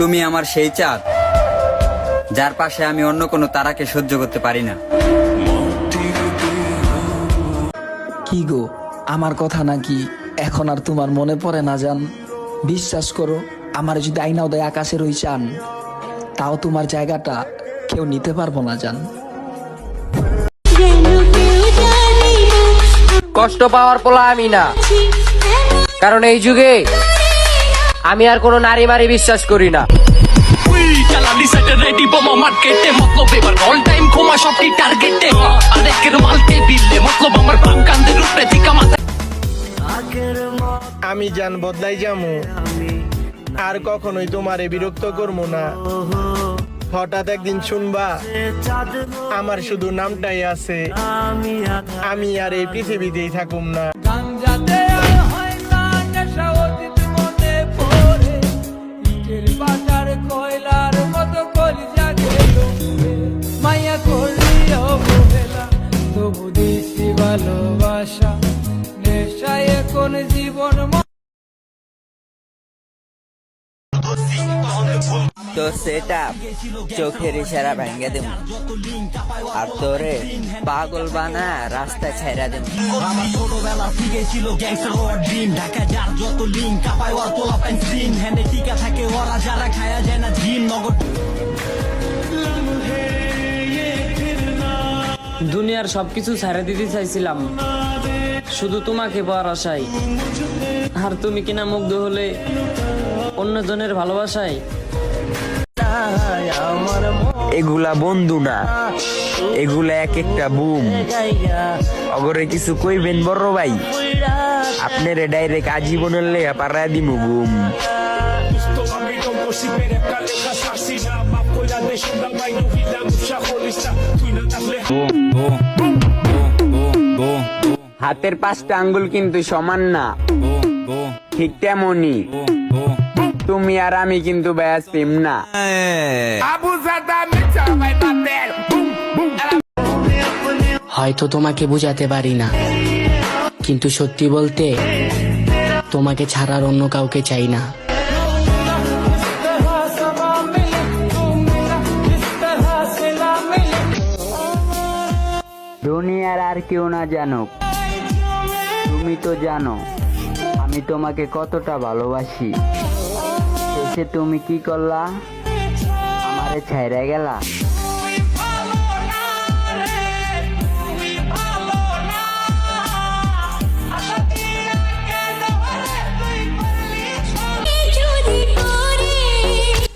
তুমি আমার সেই চাঁদ যার পাশে আমি অন্য কোনো তারাকে সহ্য করতে পারি না। কি গো আমার কথা নাকি এখন আর তোমার মনে পড়ে না জান? বিশ্বাস করো আমার যদি আইনা উদয় আকাশের ওই চান তাও তোমার জায়গাটা কেউ নিতে পারব না জান। কষ্ট পাওয়ার পোলা আমি না। কারণ এই যুগে আমি আর কোনো নারী মারি বিশ্বাস করি না। আমি জান বদলাই যামু। আর কখনোই তোমারে বিরক্ত করব না। হঠাৎ একদিন শুনবা আমার শুধু নামটাই আছে। আমি আর এই পৃথিবীতেই থাকুম না। ভালোবাসা নেশায় কোন জীবন তো সেটা চোখের ইশারা ভেঙে দেব। আর তোরে পাগল বানা রাস্তা ছেড়া দেব। দুনিয়ার সবকিছু ছেড়ে দিতে চাইছিলাম। শুধু তোমাকে পাওয়ার আশায়। আর তুমি কিনা মুগ্ধ হলে অন্যজনের ভালোবাসায়? এগুলা বন্ধু না। এগুলা এক একটা বুম। অগরে কিছু কইবেন বড় ভাই? আপনারে ডাইরেক্ট আজীবনের লেগা পাড়া দিমু বুম। হাতের পাঁচটা আঙ্গুল কিন্তু সমান না। ঠিক তেমনই। তুমি আর আমি কিন্তু ব্যাস সেম না। হয়তো তোমাকে বুঝাতে পারি না। কিন্তু সত্যি বলতে তোমাকে ছাড়ার অন্য কাউকে চাই না। দুনিয়ার আর কেউ না জানুক। তুমি তো জানো, আমি তোমাকে কতটা ভালোবাসি। শেষে তুমি কি করলা? আমারে ছাইরা গেলা।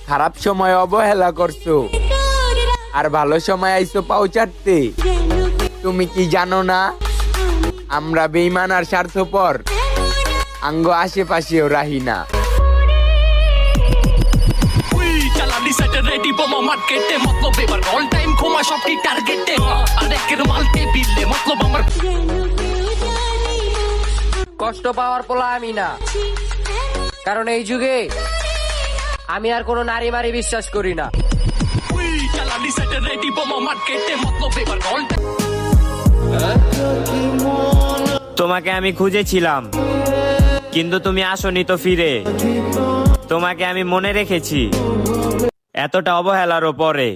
খারাপ সময় অবহেলা করছ, আর ভালো সময় আইসো পাও চারতে তুমি কি জানো না? আমরা বেইমান আর স্বার্থপর। আঙ্গ আশেপাশেও রাহি না। চালালি সাইডে রেডি বোমা মার্কেটে। মতলব এবার অল টাইম ক্ষমা সবটি টার্গেটে আরেকের মাল টেবিলে মতলব আমার কষ্ট পাওয়ার পোলা আমি না। কারণ এই যুগে আমি আর কোনো নারী মারি বিশ্বাস করি না। চালালি সাইডে রেডি বোমা মার্কেটে। মতলব এবার অল টাইম তোমাকে আমি খুঁজেছিলাম। কিন্তু তুমি আসনি তো ফিরে। তোমাকে আমি মনে রেখেছি। এতটা অবহেলারও পরে।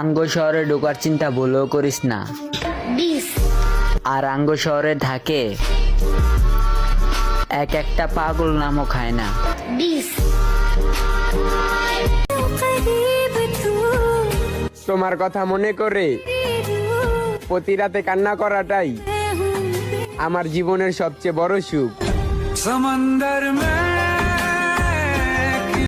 আঙ্গ শহরে ঢোকার চিন্তা ভুলেও করিস না। আর আঙ্গ শহরে থাকে। এক একটা পাগল নামও খায় না। তোমার কথা মনে করে প্রতি রাতে কান্না করাটাই আমার জীবনের সবচেয়ে বড় সুখ। সমন্দর মা